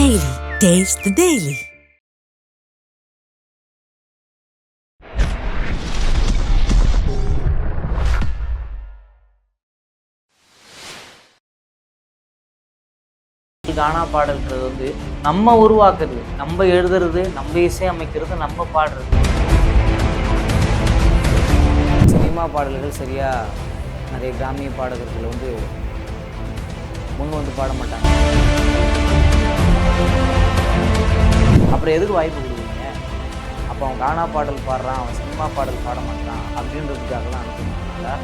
Daily. Taste the Daily. கானா பாடல்கிறது வந்து நம்ம உருவாக்குறது நம்ம எழுதுறது நம்ம இசையமைக்கிறது நம்ம பாடுறது சினிமா பாடல்கள் சரியா நிறைய கிராமிய பாடகர்கள் வந்து முன் வந்து பாட மாட்டாங்க அப்புறம் எதுக்கு வாய்ப்பு கொடுக்குறீங்க? அப்போ அவன் கானா பாடல் பாடுறான் அவன் சினிமா பாடல் பாட மாட்டான் அப்படின்றதுக்காகலாம் அனுப்புனாங்களா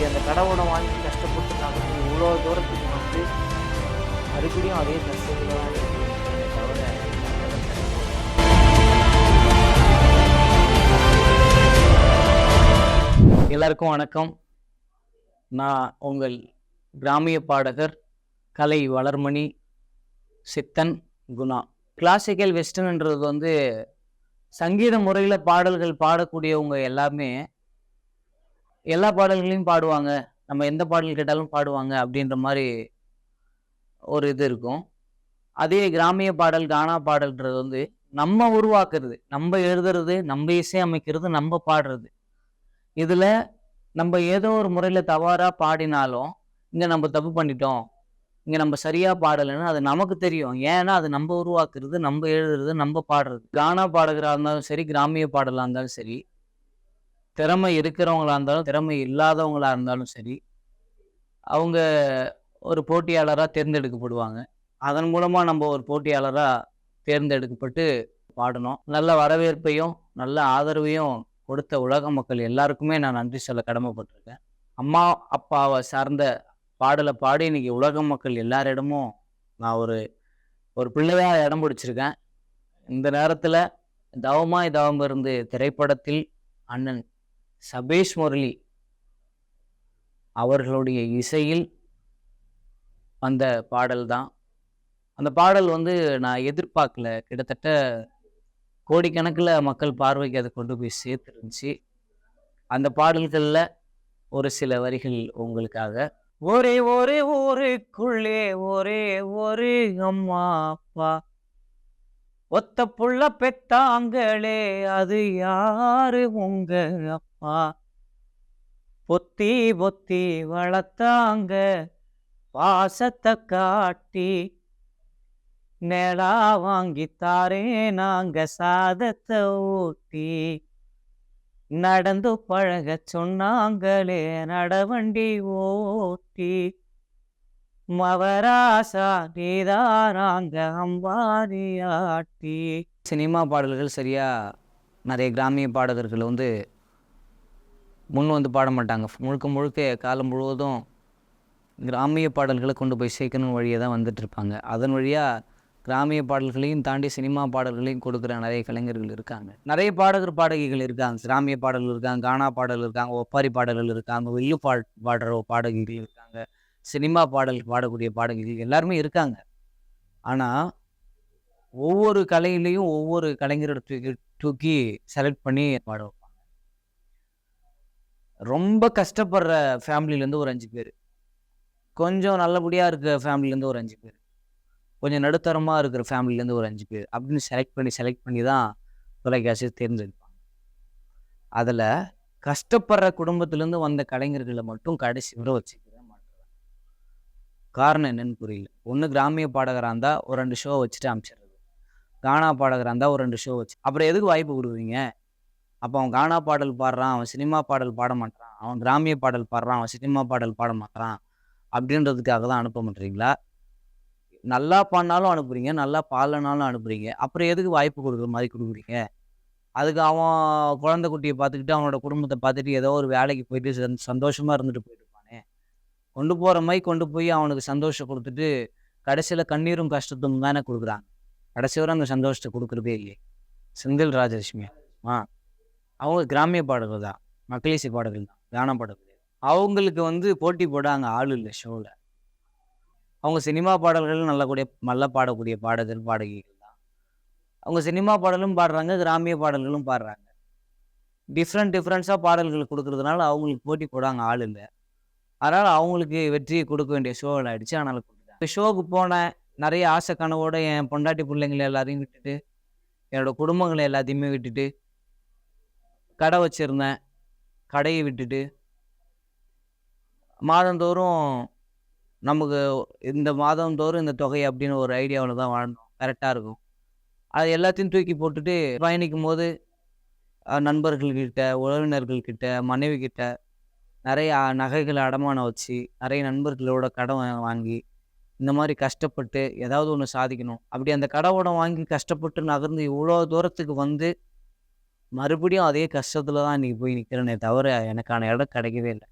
அந்த கடவுளை வாங்கி கஷ்டப்பட்டு நாங்கள் இவ்வளோ தூரத்துக்கு வந்து மறுபடியும் அதே கஷ்டத்தில் தான் தவிர எல்லாருக்கும் வணக்கம். நான் உங்கள் கிராமிய பாடகர் கலை வளர்மணி சித்தன் குணா. கிளாசிக்கல் வெஸ்டர்ன்ன்றது வந்து சங்கீத முறையில் பாடல்கள் பாடக்கூடியவங்க எல்லாமே எல்லா பாடல்களையும் பாடுவாங்க. நம்ம எந்த பாடல் கேட்டாலும் பாடுவாங்க அப்படின்ற மாதிரி ஒரு இது இருக்கும். அதே கிராமிய பாடல் கானா பாடல்ன்றது வந்து நம்ம உருவாக்குறது நம்ம எழுதுறது நம்ம இசையமைக்கிறது நம்ம பாடுறது. இதில் நம்ம ஏதோ ஒரு முறையில் தவறாக பாடினாலும் இங்கே நம்ம தப்பு பண்ணிட்டோம். இங்கே நம்ம சரியாக பாடலைன்னு அது நமக்கு தெரியும். ஏன்னா அது நம்ம உருவாக்குறது நம்ம எழுதுறது நம்ம பாடுறது. கானா பாடகராக இருந்தாலும் சரி கிராமிய பாடலாக இருந்தாலும் சரி திறமை இருக்கிறவங்களா இருந்தாலும் திறமை இல்லாதவங்களாக இருந்தாலும் சரி அவங்க ஒரு போட்டியாளராக தேர்ந்தெடுக்கப்படுவாங்க. அதன் மூலமாக நம்ம ஒரு போட்டியாளராக தேர்ந்தெடுக்கப்பட்டு பாடணும். நல்ல வரவேற்பையும் நல்ல ஆதரவையும் கொடுத்த உலக மக்கள் எல்லாருக்குமே நான் நன்றி சொல்ல கடமைப்பட்டிருக்கேன். அம்மா அப்பாவை சார்ந்த பாடலை பாடி இன்னைக்கு உலக மக்கள் எல்லாரிடமும் நான் ஒரு ஒரு பிள்ளையாக இடம் பிடிச்சிருக்கேன். இந்த நேரத்தில் தவமாய் தவம் இருந்து திரைப்படத்தில் அண்ணன் சபேஷ் முரளி அவர்களுடைய இசையில் வந்த பாடல் தான் அந்த பாடல் வந்து நான் எதிர்பார்க்கல. கிட்டத்தட்ட கோடிக்கணக்கில் மக்கள் பார்வைக்கு அதை கொண்டு போய் சேர்த்துருந்துச்சு. அந்த பாடல்களில் ஒரு சில வரிகள் உங்களுக்காக. ஒரே ஒரே ஊருக்குள்ளே ஒரே ஒரு அம்மா அப்பா. ஒத்த புள்ள பெத்தாங்களே அது யாரு உங்க அப்பா? பொத்தி பொத்தி வளர்த்தாங்க. பாசத்தை காட்டி நிலா வாங்கித்தாரே நாங்க சாதத்தை ஊட்டி நடந்து பழக சொன்னாங்களே நடவண்டி ஓட்டி. மவராசா நீதாராங்க அம்பாரியாட்டி சினிமா பாடல்கள் சரியா? நிறைய கிராமிய பாடகர்கள் வந்து முன் வந்து பாட மாட்டாங்க. முழுக்க முழுக்க காலம் முழுவதும் கிராமிய பாடல்களை கொண்டு போய் சேர்க்கணும் வழியாக தான் வந்துட்டு இருப்பாங்க. அதன் வழியாக கிராமிய பாடல்களையும் தாண்டி சினிமா பாடல்களையும் கொடுக்குற நிறைய கலைஞர்கள் இருக்காங்க. நிறைய பாடகர் பாடகிகள் இருக்காங்க. கிராமிய பாடல்கள் இருக்காங்க கானா பாடல்கள் இருக்காங்க ஒப்பாரி பாடல்கள் இருக்காங்க வெள்ளு பா பாடுற பாடகிகள் இருக்காங்க சினிமா பாடல் பாடக்கூடிய பாடகிகள் எல்லாருமே இருக்காங்க. ஆனால் ஒவ்வொரு கலையிலையும் ஒவ்வொரு கலைஞரோட தூக்கி தூக்கி செலக்ட் பண்ணி பாட வைப்பாங்க. ரொம்ப கஷ்டப்படுற ஃபேமிலிலேருந்து ஒரு அஞ்சு பேர். கொஞ்சம் நல்லபடியாக இருக்க ஃபேமிலிலேருந்து ஒரு அஞ்சு பேர். கொஞ்சம் நடுத்தரமாக இருக்கிற ஃபேமிலிலேருந்து ஒரு அஞ்சு பேர் அப்படின்னு செலக்ட் பண்ணி செலக்ட் பண்ணி தான் தொலைக்காசியை தேர்ந்தெடுப்பாங்க. அதில் கஷ்டப்படுற குடும்பத்துலேருந்து வந்த கலைஞர்களை மட்டும் கடைசி வரை வச்சுக்கவே மாட்டாங்க. காரணம் என்னன்னு புரியல. ஒன்று கிராமிய பாடகராக இருந்தால் ஒரு ரெண்டு ஷோ வச்சுட்டு அனுப்பிச்சிடுறது கானா பாடகராக இருந்தால் ஒரு ரெண்டு ஷோ வச்சு அப்புறம் எதுக்கு வாய்ப்பு கொடுக்குறீங்க? அப்போ அவன் கானா பாடல் பாடுறான் அவன் சினிமா பாடல் பாட மாட்டான் அவன் கிராமிய பாடல் பாடுறான் அவன் சினிமா பாடல் பாட மாட்டான் அப்படின்றதுக்காக தான் அனுப்ப மாட்டீங்களா? நல்லா பாடினாலும் அனுப்புறீங்க நல்லா பாடலனாலும் அனுப்புறீங்க. அப்புறம் எதுக்கு வாய்ப்பு கொடுக்குற மாதிரி கொடுக்குறீங்க? அதுக்கு அவன் குழந்தை குட்டியை பார்த்துக்கிட்டு அவனோட குடும்பத்தை பார்த்துட்டு ஏதோ ஒரு வேலைக்கு போயிட்டு சந் சந்தோஷமாக இருந்துட்டு போயிருப்பானே கொண்டு போகிற மாதிரி கொண்டு போய் அவனுக்கு சந்தோஷம் கொடுத்துட்டு கடைசியில் கண்ணீரும் கஷ்டத்தும் தானே கொடுக்குறாங்க. கடைசி வரை அந்த சந்தோஷத்தை கொடுக்குறதே இல்லையே. செந்தில் ராஜலட்சுமி. ஆ. அவங்க கிராமிய பாடல்கள் தான். மக்களேசி பாடல்கள் தான். கானா பாடல்கள். அவங்களுக்கு வந்து போட்டி போட அங்கே ஆள் இல்லை ஷோவில் அவங்க சினிமா பாடல்கள் நல்ல கூடிய நல்லா பாடக்கூடிய பாடகர் பாடகிகள் தான். அவங்க சினிமா பாடலும் பாடுறாங்க கிராமிய பாடல்களும் பாடுறாங்க. டிஃப்ரெண்ட் டிஃப்ரெண்ட்ஸாக பாடல்கள் கொடுக்கறதுனால அவங்களுக்கு போட்டி போடாங்க ஆள் இல்லை. அதனால் அவங்களுக்கு வெற்றியை கொடுக்க வேண்டிய ஷோவில் ஆகிடுச்சு அதனால் கொடுத்துட்டேன் இந்த ஷோவுக்கு போனேன் நிறைய ஆசை கனவோடு என் பொண்டாட்டி பிள்ளைங்களை எல்லாரையும் விட்டுட்டு என்னோட குடும்பங்களை எல்லாத்தையுமே விட்டுட்டு கடை வச்சுருந்தேன். கடையை விட்டுட்டு மாதந்தோறும் நமக்கு இந்த மாதம் தோறும் இந்த தொகை அப்படின்னு ஒரு ஐடியாவில் தான் வாழணும் கரெக்டாக இருக்கும். அது எல்லாத்தையும் தூக்கி போட்டுட்டு பயணிக்கும் போது நண்பர்கள்கிட்ட உறவினர்கள்கிட்ட மனைவி கிட்ட நிறைய நகைகளை அடமானம் வச்சு நிறைய நண்பர்களோட கடன் வாங்கி இந்த மாதிரி கஷ்டப்பட்டு ஏதாவது ஒன்று சாதிக்கணும். அப்படி அந்த கடவுடம் வாங்கி கஷ்டப்பட்டு நகர்ந்து இவ்வளோ தூரத்துக்கு வந்து மறுபடியும் அதே கஷ்டத்தில் தான் இன்றைக்கி போய் நிற்கிறேனே தவிர எனக்கான இடம் கிடைக்கவே இல்லை.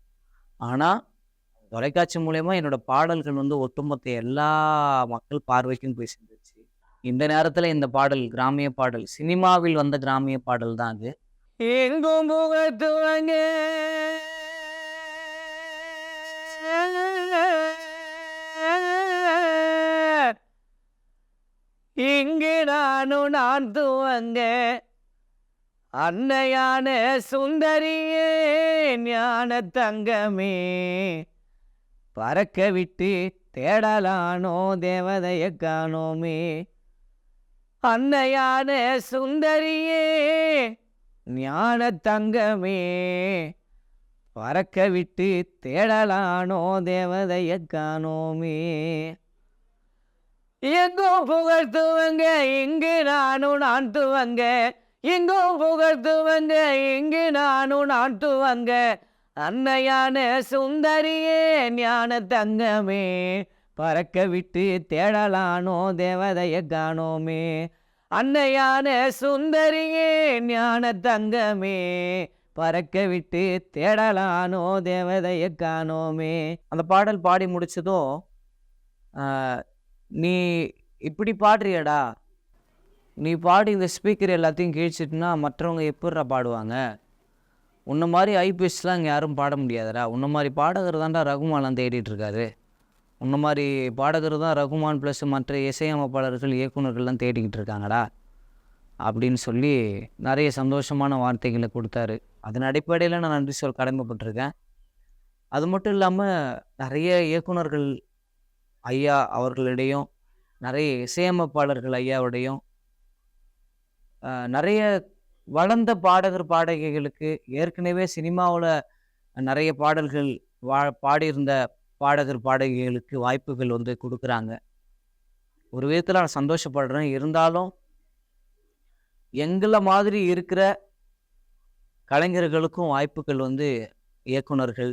ஆனால் தொலைக்காட்சி மூலயமா என்னோட பாடல்கள் வந்து ஒட்டுமொத்த எல்லா மக்கள் பார்வைக்கும் போய் சேர்ந்துச்சு. இந்த நேரத்தில் இந்த பாடல் கிராமிய பாடல் சினிமாவில் வந்த கிராமிய பாடல் தான் அது. எங்கும் புகழ்த்துவங்க இங்கு நானும் நான் துவங்க அன்னையான சுந்தரியே ஞான தங்கமே. பறக்க விட்டு தேடலானோ தேவதைய காணோமே. அன்னையான சுந்தரியே ஞான தங்கமே. பறக்க விட்டு தேடலானோ தேவதைய காணோமே. எங்கோ புகழ் துவங்க இங்கு நானும் நான் துவங்க. எங்கோ புகழ் துவங்க இங்கு நானும் நான் துவங்க. அன்னையான சுந்தரியே ஞான தங்கமே. பறக்க விட்டு தேடலானோ தேவதைய காணோமே. அன்னையான சுந்தரியே ஞான தங்கமே. பறக்க விட்டு தேடலானோ தேவதைய காணோமே. அந்த பாடல் பாடி முடிச்சதும் நீ இப்படி பாடுறியடா. நீ பாடி இந்த ஸ்பீக்கர் எல்லாத்தையும் கிழிச்சிட்டுனா மற்றவங்க எப்படிடா பாடுவாங்க? உன்ன மாதிரி ஐபிஎஸ்லாம் இங்கே யாரும் பாட முடியாதுடா. உன்ன மாதிரி பாடகர் தான்டா ரகுமான்லாம் தேடிட்டுருக்காரு உன்ன மாதிரி பாடகர் தான் ரகுமான் ப்ளஸ் மற்ற இசையமைப்பாளர்கள் இயக்குனர்கள்லாம் தேடிக்கிட்டு இருக்காங்கடா. அப்படின்னு சொல்லி நிறைய சந்தோஷமான வார்த்தைகளை கொடுத்தாரு. அதன் அடிப்படையில் நான் நன்றி சொல் கடமைப்பட்டிருக்கேன். அது மட்டும் இல்லாமல் நிறைய இயக்குனர்கள் ஐயா அவர்களிடையும் நிறைய இசையமைப்பாளர்கள் ஐயாவுடையும் நிறைய வளர்ந்த பாடகர் பாடகிகளுக்கு ஏற்கனவே சினிமாவில் நிறைய பாடல்கள் வா பாடியிருந்த பாடகர் பாடகிகளுக்கு வாய்ப்புகள் வந்து கொடுக்குறாங்க. ஒரு விதத்தில் நான் சந்தோஷப்படுறேன். இருந்தாலும் எங்களை மாதிரி இருக்கிற கலைஞர்களுக்கும் வாய்ப்புகள் வந்து இயக்குனர்கள்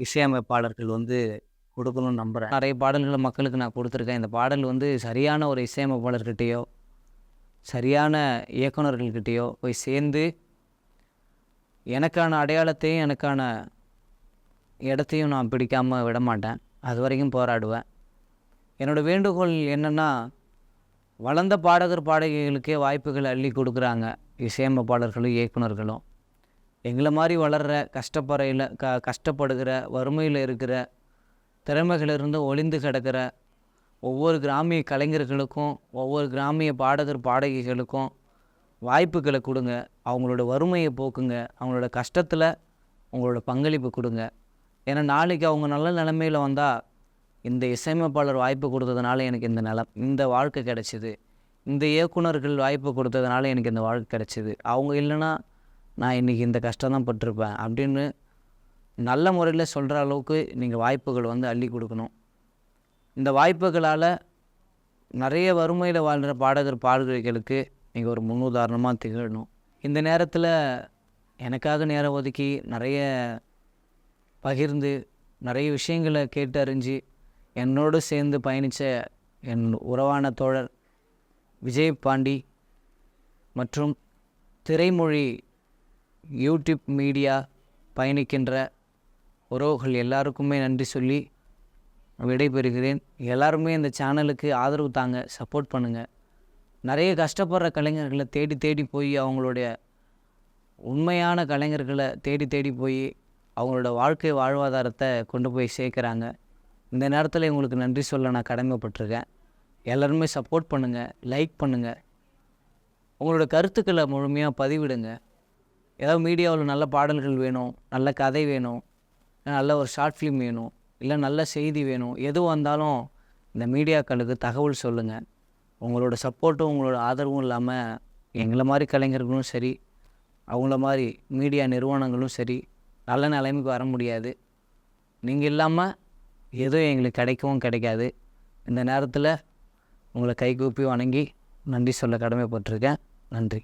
இசையமைப்பாளர்கள் வந்து கொடுக்கணும்னு நம்புகிறேன் நிறைய பாடல்களை மக்களுக்கு நான் கொடுத்துருக்கேன். இந்த பாடல் வந்து சரியான ஒரு இசையமைப்பாளர்கிட்டேயோ சரியான இயக்குனர்கள்கிட்டயோ போய் சேர்ந்து எனக்கான அடையாளத்தையும் எனக்கான இடத்தையும் நான் பிடிக்காமல் விட மாட்டேன். அது வரைக்கும் போராடுவேன். என்னோடய வேண்டுகோள் என்னென்னா வளர்ந்த பாடகர் பாடகிகளுக்கே வாய்ப்புகள் அள்ளி கொடுக்குறாங்க. இசையமைப்பாளர்களும் இயக்குனர்களும் எங்களை மாதிரி வளர்கிற கஷ்டப்படுறையில் க கஷ்டப்படுகிற வறுமையில் இருக்கிற திறமைகளிலிருந்து ஒளிந்து கிடக்கிற ஒவ்வொரு கிராமிய கலைஞர்களுக்கும் ஒவ்வொரு கிராமிய பாடகர் பாடகிகளுக்கும் வாய்ப்புகளை கொடுங்க. அவங்களோட வறுமையை போக்குங்க. அவங்களோட கஷ்டத்தில் உங்களோட பங்களிப்பு கொடுங்க. ஏன்னா நாளைக்கு அவங்க நல்ல நிலமையில வந்தால் இந்த இசையமைப்பாளர் வாய்ப்பு கொடுத்ததுனால எனக்கு இந்த நிலம் இந்த வாழ்க்கை கிடச்சிது. இந்த இயக்குனர்கள் வாய்ப்பு கொடுத்ததுனால எனக்கு இந்த வாழ்க்கை கிடச்சிது. அவங்க இல்லைன்னா நான் இன்றைக்கி இந்த கஷ்டம் தான் பட்டிருப்பேன் அப்படின்னு நல்ல முறையில் சொல்கிற அளவுக்கு நீங்கள் வாய்ப்புகள் வந்து அள்ளி கொடுக்கணும். இந்த வாய்ப்புகளால் நிறைய வறுமையில் வாழ்கிற பாடகர் பாடகர்களுக்கு நீங்கள் ஒரு முன்னுதாரணமாக திகழணும். இந்த நேரத்தில் எனக்காக நேரம் ஒதுக்கி நிறைய பகிர்ந்து நிறைய விஷயங்களை கேட்டு அறிஞ்சு என்னோடு சேர்ந்து பயணித்த என் உறவான தோழர் விஜய் பாண்டி மற்றும் திரைமொழி யூடியூப் மீடியா பயணிக்கின்ற உறவுகள் எல்லாருக்குமே நன்றி சொல்லி விடைபெறுகிறேன். எல்லாருமே இந்த சேனலுக்கு ஆதரவு தாங்க சப்போர்ட் பண்ணுங்கள் நிறைய கஷ்டப்படுற கலைஞர்களை தேடி தேடி போய் அவங்களுடைய உண்மையான கலைஞர்களை தேடி தேடி போய் அவங்களோட வாழ்க்கை வாழ்வாதாரத்தை கொண்டு போய் சேர்க்குறாங்க. இந்த நேரத்தில் உங்களுக்கு நன்றி சொல்ல நான் கடமைப்பட்டிருக்கேன். எல்லாருமே சப்போர்ட் பண்ணுங்கள் லைக் பண்ணுங்கள் உங்களோட கருத்துக்களை முழுமையாக பதிவிடுங்க. ஏதாவது மீடியாவில் நல்ல பாடல்கள் வேணும் நல்ல கதை வேணும் நல்ல ஒரு ஷார்ட் ஃபிலிம் வேணும். இல்லை நல்ல செய்தி வேணும். எது வந்தாலும் இந்த மீடியாக்களுக்கு தகவல் சொல்லுங்கள் உங்களோட சப்போர்ட்டும் உங்களோட ஆதரவும் இல்லாமல் எங்களை மாதிரி கலைஞர்களும் சரி அவங்கள மாதிரி மீடியா நிறுவனங்களும் சரி நல்ல நிலைமைக்கு வர முடியாது. நீங்கள் இல்லாமல் எதுவும் எங்களுக்கு கிடைக்கவும் கிடைக்காது. இந்த நேரத்தில் உங்களை கைகூப்பி வணங்கி நன்றி சொல்ல கடமைப்பட்டிருக்கேன். நன்றி.